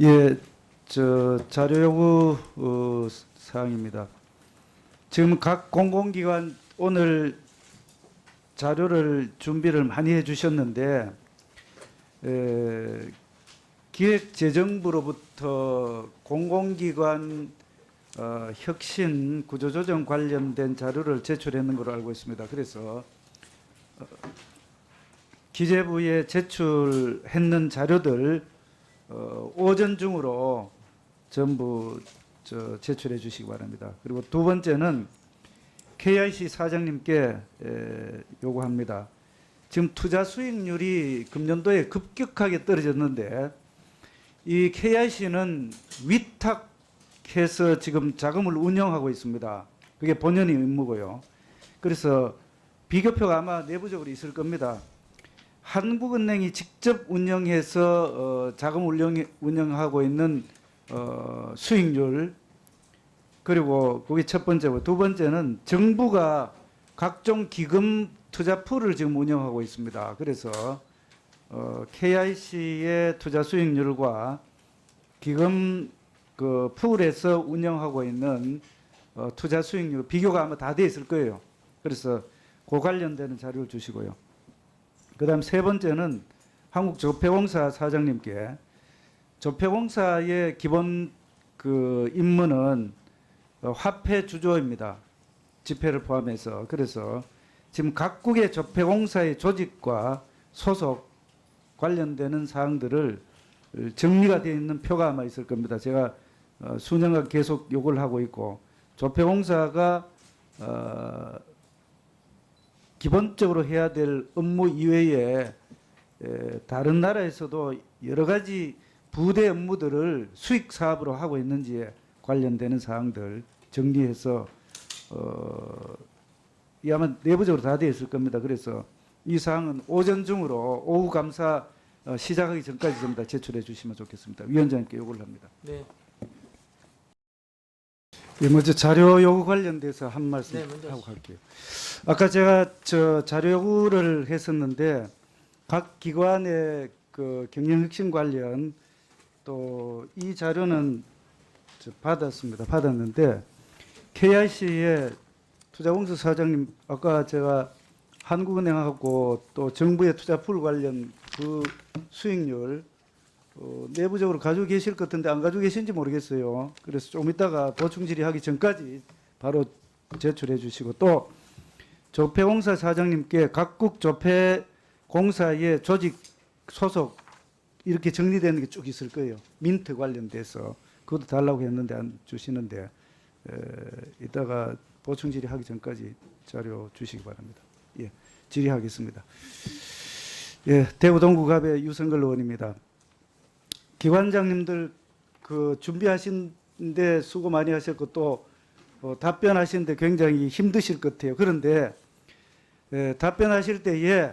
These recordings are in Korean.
예, 저 자료 요구 어, 사항입니다. 지금 각 공공기관 오늘 자료를 준비를 많이 해주셨는데 에, 기획재정부로부터 공공기관 어, 혁신 구조조정 관련된 자료를 제출했는 걸로 알고 있습니다. 그래서 어, 기재부에 제출했는 자료들 어, 오전 중으로 전부 저 제출해 주시기 바랍니다. 그리고 두 번째는 KIC 사장님께 에, 요구합니다. 지금 투자 수익률이 금년도에 급격하게 떨어졌는데 이 KIC는 위탁해서 지금 자금을 운영하고 있습니다. 그게 본연의 임무고요. 그래서 비교표가 아마 내부적으로 있을 겁니다. 한국은행이 직접 운영해서 어, 자금 운영, 운영하고 있는 어, 수익률 그리고 그게 첫 번째고 두 번째는 정부가 각종 기금 투자 풀을 지금 운영하고 있습니다. 그래서 어, KIC의 투자 수익률과 기금 그 풀에서 운영하고 있는 어, 투자 수익률 비교가 아마 다 돼 있을 거예요. 그래서 그 관련되는 자료를 주시고요. 그다음 세 번째는 한국 조폐공사 사장님께 조폐공사의 기본 그 임무는 어, 화폐 주조입니다. 지폐를 포함해서 그래서 지금 각국의 조폐공사의 조직과 소속 관련되는 사항들을 정리가 되어 있는 표가 아마 있을 겁니다. 제가 어, 수년간 계속 요구를 하고 있고 조폐공사가 어, 기본적으로 해야 될 업무 이외에 에, 다른 나라에서도 여러 가지 부대 업무들을 수익 사업으로 하고 있는지에 관련되는 사항들 정리해서 어, 이 아마 내부적으로 다 되어 있을 겁니다. 그래서 이 사항은 오전 중으로 오후 감사 어, 시작하기 전까지 전부 다 제출해 주시면 좋겠습니다. 위원장님께 요구를 합니다. 네, 예, 먼저 자료 요구 관련돼서 한 말씀 네, 먼저 하고 갈게요. 아까 제가 저 자료 요구를 했었는데 각 기관의 그 경영 혁신 관련 또 이 자료는 저 받았습니다. 받았는데 KIC의 투자공사 사장님 아까 제가 한국은행하고 또 정부의 투자풀 관련 그 수익률 어, 내부적으로 가지고 계실 것 같은데 안 가지고 계신지 모르겠어요. 그래서 좀 이따가 보충 질의하기 전까지 바로 제출해 주시고 또 조폐공사 사장님께 각국 조폐공사의 조직 소속 이렇게 정리되는 게 쭉 있을 거예요. 민트 관련돼서 그것도 달라고 했는데 안 주시는데 에, 이따가 보충 질의하기 전까지 자료 주시기 바랍니다. 예, 질의하겠습니다. 예, 대구 동구갑의 유성걸 의원입니다. 기관장님들 그 준비하신데 수고 많이 하셨고 또 어, 답변하시는데 굉장히 힘드실 것 같아요. 그런데 에, 답변하실 때에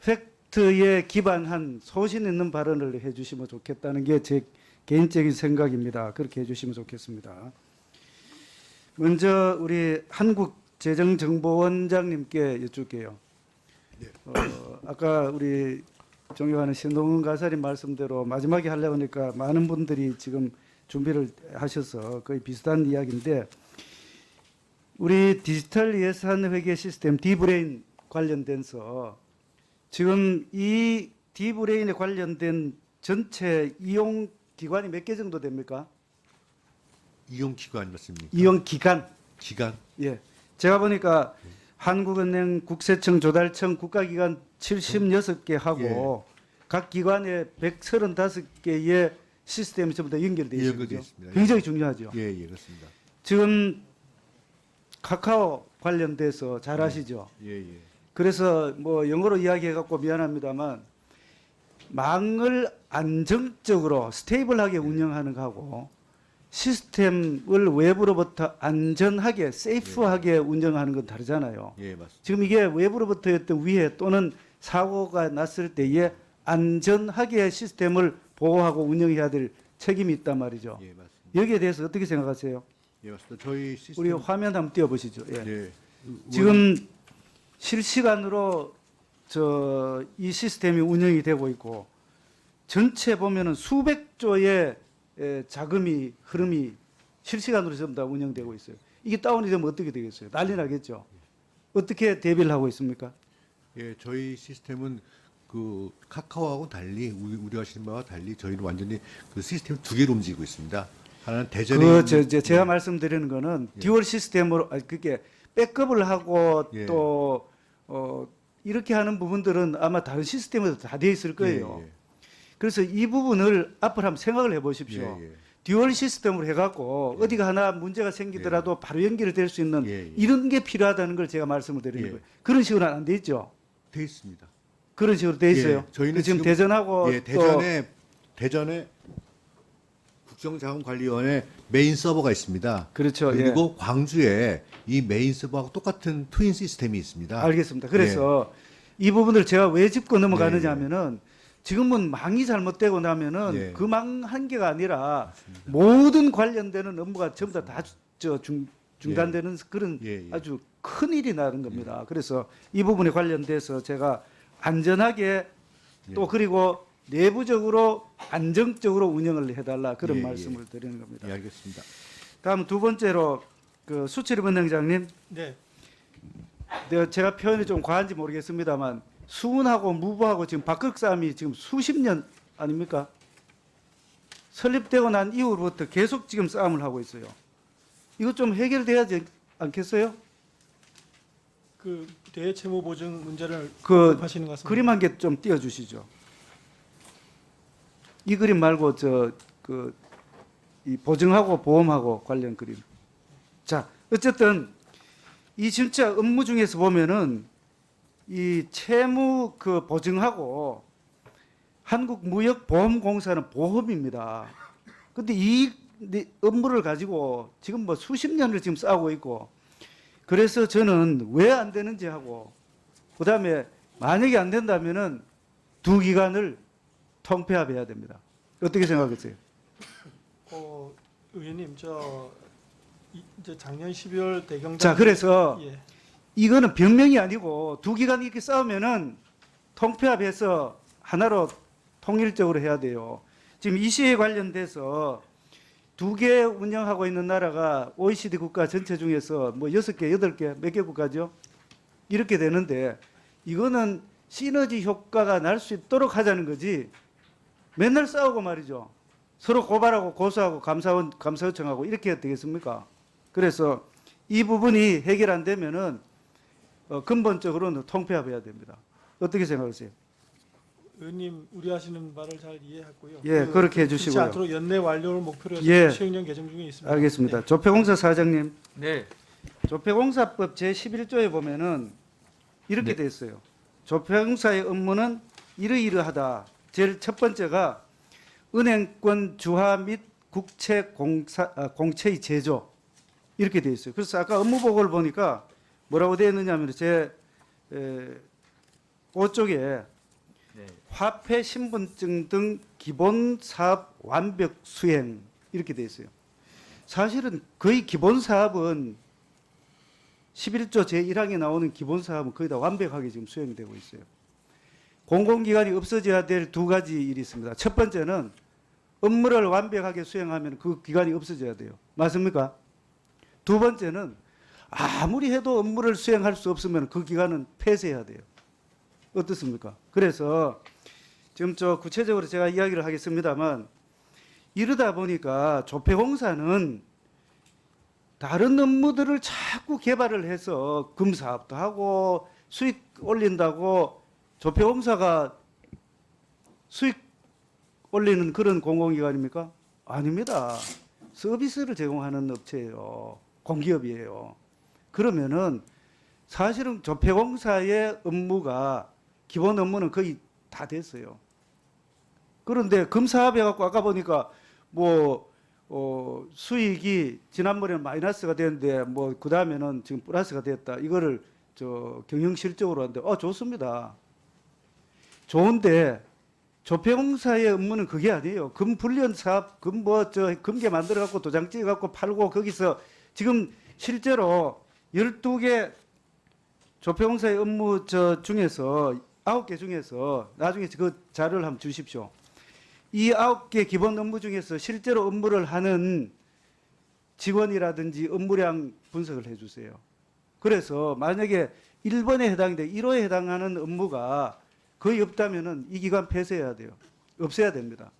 팩트에 기반한 소신 있는 발언을 해주시면 좋겠다는 게 제 개인적인 생각입니다. 그렇게 해주시면 좋겠습니다. 먼저 우리 한국재정정보원장님께 여쭐게요. 어, 아까 우리 존경하는 신동훈 가사님 말씀대로 마지막에 하려고 하니까 많은 분들이 지금 준비를 하셔서 거의 비슷한 이야기인데 우리 디지털 예산 회계 시스템 디브레인 관련돼서 지금 이 디브레인에 관련된 전체 이용 기관이 몇 개 정도 됩니까? 이용 기관 맞습니까? 이용 기관. 기간 예. 제가 보니까 한국은행, 국세청, 조달청, 국가기관 76개 하고 각 기관에 135개의 시스템이 전부 다 연결돼 예, 있죠. 연결돼 있습니다. 굉장히 중요하죠. 예, 예, 그렇습니다. 지금 카카오 관련돼서 잘 아시죠? 예, 예. 그래서 뭐 영어로 이야기해 갖고 미안합니다만 망을 안정적으로 스테이블하게 운영하는 거하고 시스템을 외부로부터 안전하게 세이프하게 운영하는 건 다르잖아요. 예, 맞습니다. 지금 이게 외부로부터였던 위해 또는 사고가 났을 때에 안전하게 시스템을 보호하고 운영해야 될 책임이 있단 말이죠. 예, 맞습니다. 여기에 대해서 어떻게 생각하세요? 예, 맞습니다. 저희 시스템 우리 화면 한번 띄워보시죠. 예. 예. 지금 실시간으로 저 이 시스템이 운영이 되고 있고 전체 보면은 수백 조의 에, 자금이 흐름이 실시간으로 전부 다 운영되고 있어요. 이게 다운이 되면 어떻게 되겠어요? 난리 나겠죠. 어떻게 대비를 하고 있습니까? 예, 저희 시스템은 그 카카오하고 달리 우리 우리 하시는 바와 달리 저희는 완전히 그 시스템 두 개로 움직이고 있습니다. 하나는 대전에 그 저, 저 제가 말씀드리는 거는 예. 듀얼 시스템으로 아니, 그게 백업을 하고 예. 또 어, 이렇게 하는 부분들은 아마 다른 시스템에도 다 돼 있을 거예요. 예, 그래서 이 부분을 앞으로 한번 생각을 해보십시오. 예, 예. 듀얼 시스템으로 해갖고 예. 어디가 하나 문제가 생기더라도 바로 연결이 될수 있는 예, 예. 이런 게 필요하다는 걸 제가 말씀을 드리는 예. 거예요. 그런 식으로는 안돼 있죠. 돼 있습니다. 그런 식으로 돼 있어요. 예, 저희는 그 지금 지금- 대전하고 예, 또 대전에 대전에 국정자원관리원회 메인 서버가 있습니다. 그렇죠. 예. 그리고 광주에 이 메인 서버하고 똑같은 트윈 시스템이 있습니다. 알겠습니다. 그래서 이 부분을 제가 왜 짚고 넘어가느냐 예, 예. 하면은 지금은 망이 잘못되고 나면은 예. 그망한 개가 아니라 모든 관련되는 업무가 전부 다저 중단되는 그런 예, 예. 아주 큰 일이 나는 겁니다. 그래서 이 부분에 관련돼서 제가 안전하게 또 예. 그리고 내부적으로 안정적으로 운영을 해달라 그런 예, 예. 말씀을 드리는 겁니다. 예, 알겠습니다. 다음 두 번째로 그 수철이 원장님 네, 제가 표현이 좀 과한지 모르겠습니다만 수은하고 무부하고 지금 박극 싸움이 지금 수십 년 아닙니까? 설립되고 난 이후부터 계속 지금 싸움을 하고 있어요. 이거 좀 해결돼야 지 않겠어요? 그 대채무 보증 문제를 그 하시는 것 같습니다. 그림 한 개 좀 띄워 주시죠. 이 그림 말고 저 그 이 보증하고 보험하고 관련 그림. 자, 어쨌든 이 진짜 업무 중에서 보면은 이 채무 그 보증하고 한국무역보험공사는 보험입니다. 근데 이 네, 업무를 가지고 지금 뭐 수십 년을 지금 싸우고 있고 그래서 저는 왜 안 되는지 하고 그 다음에 만약에 안 된다면은 두 기관을 통폐합해야 됩니다. 어떻게 생각하세요? 어, 의원님 저 이- 이제 작년 12월 대경단 자, 그래서 예, 이거는 병명이 아니고 두 기관이 이렇게 싸우면은 통폐합해서 하나로 통일적으로 해야 돼요. 지금 이 시에 관련돼서 두 개 운영하고 있는 나라가 OECD 국가 전체 중에서 뭐 여섯 개, 여덟 개, 몇 개 국가죠? 이렇게 되는데 이거는 시너지 효과가 날 수 있도록 하자는 거지. 맨날 싸우고 말이죠. 서로 고발하고 고소하고 감사원 감사 요청하고 이렇게 되겠습니까? 그래서 이 부분이 해결 안 되면은 어, 근본적으로는 통폐합해야 됩니다. 어떻게 생각하세요? 의원님 우려하시는 바를 잘 이해했고요. 예, 그렇게 그렇지 해주시고요. 않도록 연내 완료를 목표로 해서 예. 시행령 개정 중에 있습니다. 알겠습니다. 조폐공사 사장님, 네. 조폐공사법 제 11조에 보면은 이렇게 네. 돼 있어요. 조폐공사의 업무는 이러이러하다. 제일 첫 번째가 은행권 주화 및 국채 공사, 아, 공채의 제조 이렇게 돼 있어요. 그래서 아까 업무 보고를 보니까 뭐라고 되어 있느냐면 제 에, 5쪽에 네. 화폐 신분증 등 기본 사업 완벽 수행 이렇게 돼 있어요. 사실은 거의 기본 사업은 11조 제1항에 나오는 기본 사업은 거의 다 완벽하게 지금 수행되고 있어요. 공공기관이 없어져야 될 두 가지 일이 있습니다. 첫 번째는 업무를 완벽하게 수행하면 그 기관이 없어져야 돼요. 맞습니까? 두 번째는 아무리 해도 업무를 수행할 수 없으면 그 기관은 폐쇄해야 돼요. 어떻습니까? 그래서 지금 저 구체적으로 제가 이야기를 하겠습니다만 이러다 보니까 조폐공사는 다른 업무들을 자꾸 개발을 해서 금사업도 하고 수익 올린다고 조폐공사가 수익 올리는 그런 공공기관입니까? 아닙니다. 서비스를 제공하는 업체예요. 공기업이에요. 그러면은 사실은 조폐공사의 업무가 기본 업무는 거의 다 됐어요. 그런데 금사업해 갖고 아까 보니까 뭐 어, 수익이 지난번에는 마이너스가 됐는데 뭐 그 다음에는 지금 플러스가 됐다. 이거를 저 경영 실적으로 하는데 어 좋습니다. 좋은데 조폐공사의 업무는 그게 아니에요. 금 불련 사업, 금 뭐 저 금괴 만들어 갖고 도장 찍어 갖고 팔고 거기서 지금 실제로 12개 조폐공사의 업무 저 중에서 아홉 개 중에서 나중에 그 자료를 한번 주십시오. 이 아홉 개 기본 업무 중에서 실제로 업무를 하는 직원이라든지 업무량 분석을 해 주세요. 그래서 만약에 1번에 해당돼 1호에 해당하는 업무가 거의 없다면은 이 기관 폐쇄해야 돼요. 없애야 됩니다.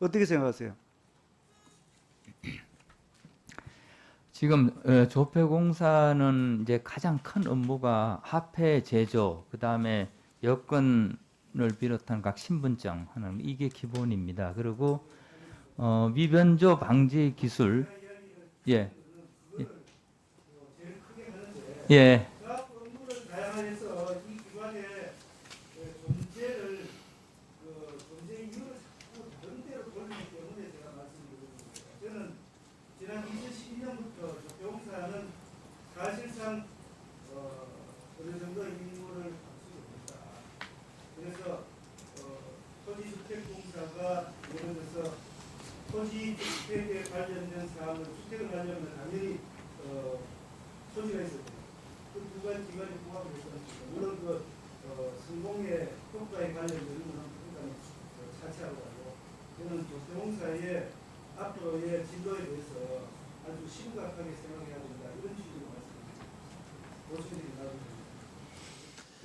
어떻게 생각하세요? 지금 어, 조폐공사는 이제 가장 큰 업무가 화폐 제조, 그 다음에 여권을 비롯한 각 신분증 하는 이게 기본입니다. 그리고 어, 미변조 방지 기술, 예, 예, 예. 각 업무를 다양화해서 이 기관의 존재를 그 존재 이유를 자꾸 다른 데로 돌리기 때문에 제가 말씀드리는 거예요. 저는 지난 2012년부터 조병사는 사실상 어, 어느 정도 임무를 감수고 있다. 그래서 어, 토지주택공사가 예를 들어서 토지 주택에 관련된 사항을 주택을 하려면 당연히 어, 소지가 있어야 돼요. 그두 가지 기관이 부합을 했었습니다. 물론 그 어, 성공의 효과에 관련된 거는 일단 어, 차치하고 가고 저는 조세공사의 앞으로의 진로에 대해서 아주 심각하게 생각해야 된다 이런 취지로 말씀드립니다. 고수들이 나오고